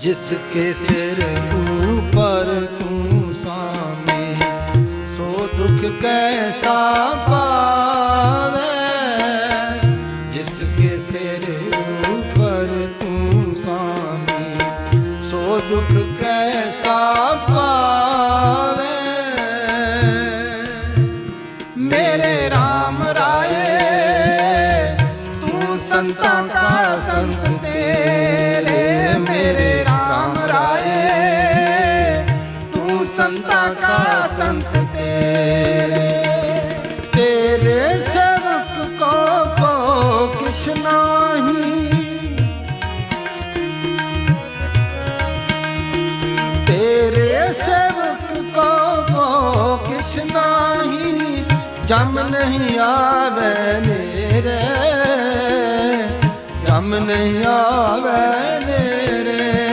ਜਿਸ ਕੇ ਸਿਰ ਉਪਰ ਤੂੰ ਸੁਆਮੀ ਸੋ ਦੁਖ ਕੈਸਾ ਪਾਵੇ ਜਿਸ ਕੇ ਸਿਰ ਉਪਰ ਤੂੰ ਸੁਆਮੀ ਸੋ ਦੁਖ ਕੈਸਾ ਪਾਵੇ ਮੇਰੇ RAM ਰਾਏ ਤੂੰ ਸੰਤਾਂ ਕਾ ਸੰਤ ਤੂੰ ਸੰਤਾਂ ਕਾ ਸੰਤ ਤੇਰੇ। ਤੇਰੇ ਸੇਵਕ ਕੋ ਕੋ ਕਿਛ ਨਾਹੀ। ਤੇਰੇ ਸੇਵਕ ਕੋ ਕੋ ਕਿਛ ਨਾਹੀ। ਜਮ ਨਹੀਂ ਆਵੇ ਨੇਰੇ। ਜਮ ਨਹੀਂ ਆਵੇ